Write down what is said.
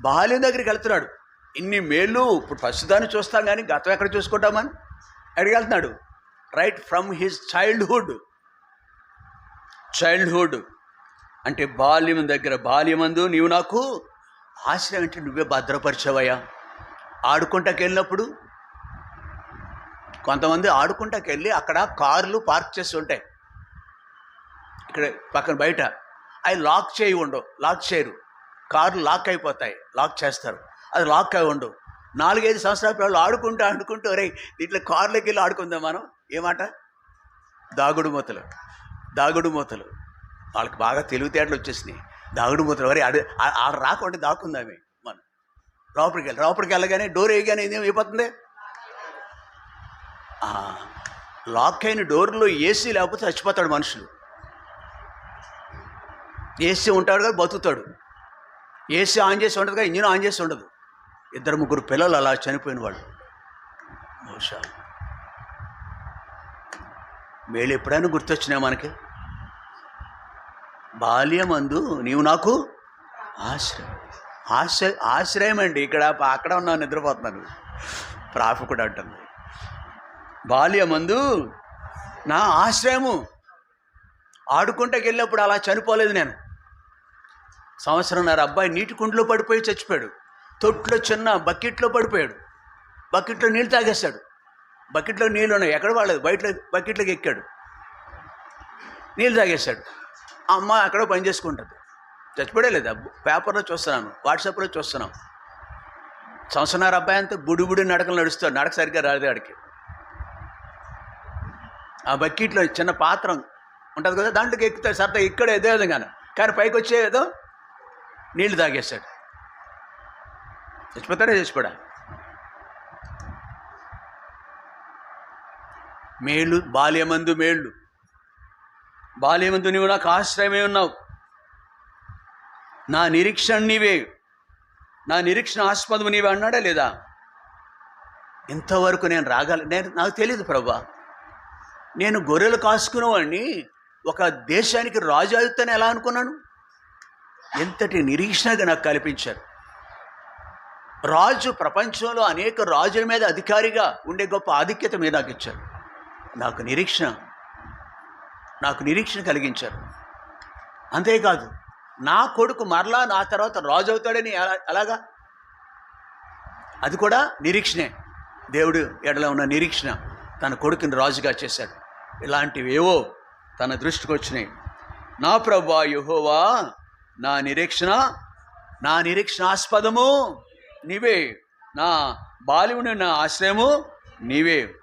బాల్యం దగ్గరికి వెళ్తున్నాడు. ఇన్ని మేళ్ళు ఇప్పుడు ప్రస్తుతాన్ని చూస్తాం కానీ గతం ఎక్కడ చూసుకుంటామని అడిగెళ్తున్నాడు వెళ్తున్నాడు. Right from his childhood. Childhood. అంటే బాల్యం దగ్గర బాల్యమందు నీవు నాకు ఆశ్రయం అంటే నువ్వే భద్రపరిచావయ్యా. ఆడుకుంటాకి వెళ్ళినప్పుడు కొంతమంది ఆడుకుంటాకి వెళ్ళి అక్కడ కార్లు పార్క్ చేసి ఉంటాయి. ఇక్కడ పక్కన బయట. అవి లాక్ చేయి ఉండవు లాక్ చేయరు. కార్లు లాక్ అయిపోతాయి. లాక్ చేస్తారు. అది లాక్ అయి ఉండవు. నాలుగైదు సంవత్సరాల పిల్లలు ఆడుకుంటూ ఆడుకుంటూ రే ఇట్లా కార్లోకి వెళ్ళి ఆడుకుందాం మనం. ఏమాట దాగుడు మూతలు. దాగుడు మూతలు. వాళ్ళకి బాగా తెలివితేటలు వచ్చేసినాయి. దాగుడు మూతలు. వరే అడు ఆడ రాకుండా దాక్కుందామే మనం. లోపలికి వెళ్ళి లోపలికి వెళ్ళగానే డోర్ వేయగానే ఏం అయిపోతుంది? లాక్ అయిన డోర్లో ఏసీ లేకపోతే చచ్చిపోతాడు మనుషులు. ఏసీ ఉంటాడు కదా బతుకుతాడు. ఏసీ ఆన్ చేసి ఉండదు కానీ ఇంజిన్ ఆన్ చేసి ఉండదు. ఇద్దరు ముగ్గురు పిల్లలు అలా చనిపోయిన వాళ్ళు. బహుశా మేలు ఎప్పుడైనా గుర్తొచ్చినాయి మనకి? బాల్యమందు నీవు నాకు ఆశ్రయం. ఆశ్రయ ఆశ్రయం అండి ఇక్కడ అక్కడ ఉన్నాను నిద్రపోతున్నాను. ప్రాఫ్ కూడా అంటుంది. బాల్యమందు నా ఆశ్రయము. ఆడుకుంటూ వెళ్ళినప్పుడు అలా చనిపోలేదు నేను. సంవత్సరంన్నర అబ్బాయి నీటి కుండలో పడిపోయి చచ్చిపోయాడు. తొట్లో చిన్న బకెట్లో పడిపోయాడు. బకెట్లో నీళ్ళు తాగేస్తాడు బకెట్లో నీళ్ళు ఉన్నాయి. ఎక్కడ వాడలేదు. బయట బకెట్లోకి ఎక్కాడు. నీళ్ళు తాగేస్తాడు ఆ అమ్మ అక్కడ పని చేసుకుంటుంది. చచ్చిపోయే లేదా? పేపర్లో చూస్తున్నాను. వాట్సాప్లో చూస్తున్నాం సంవత్సరాల అబ్బాయి అంతా బుడి బుడి నడకలు నడుస్తాడు. నడక సరిగ్గా రాలేదు ఆడికి. ఆ బకెట్లో చిన్న పాత్రం ఉంటుంది కదా? దాంట్లోకి ఎక్కుతాడు. సరదా ఇక్కడ ఏదో విధంగానే. కానీ పైకి వచ్చేదో నీళ్ళు తాగేశాడు. చచ్చిపోతాడే చచ్చిపోడా? మేళ్ళు బాల్యమందు మేళ్ళు బాల్యమందు నీవు నాకు ఆశ్రయమే ఉన్నావు. నా నిరీక్షణ నీవే. నా నిరీక్షణ ఆస్పదము నీవే అన్నాడా లేదా? ఇంతవరకు నేను రాగల. నేను నాకు తెలియదు ప్రభా. నేను గొర్రెలు కాసుకునేవాడిని ఒక దేశానికి రాజు అవుతాను ఎలా అనుకున్నాను? ఎంతటి నిరీక్షణగా నాకు కల్పించారు. రాజు ప్రపంచంలో అనేక రాజుల మీద అధికారిగా ఉండే గొప్ప ఆధిక్యత మీద నాకు ఇచ్చారు. నాకు నిరీక్షణ నాకు నిరీక్షణ కలిగించారు. అంతేకాదు నా కొడుకు మరలా నా తర్వాత రాజు అవుతాడని ఎలా- ఎలాగా? అది కూడా నిరీక్షణే. దేవుడు ఎడలో ఉన్న నిరీక్షణ తన కొడుకుని రాజుగా చేశాడు. ఇలాంటివేవో తన దృష్టికి వచ్చినాయి. నా ప్రభా యుహోవా నా నిరీక్షణ నా నిరీక్షణాస్పదము నీవే. నా బాలువుని నా ఆశ్రయము నీవే.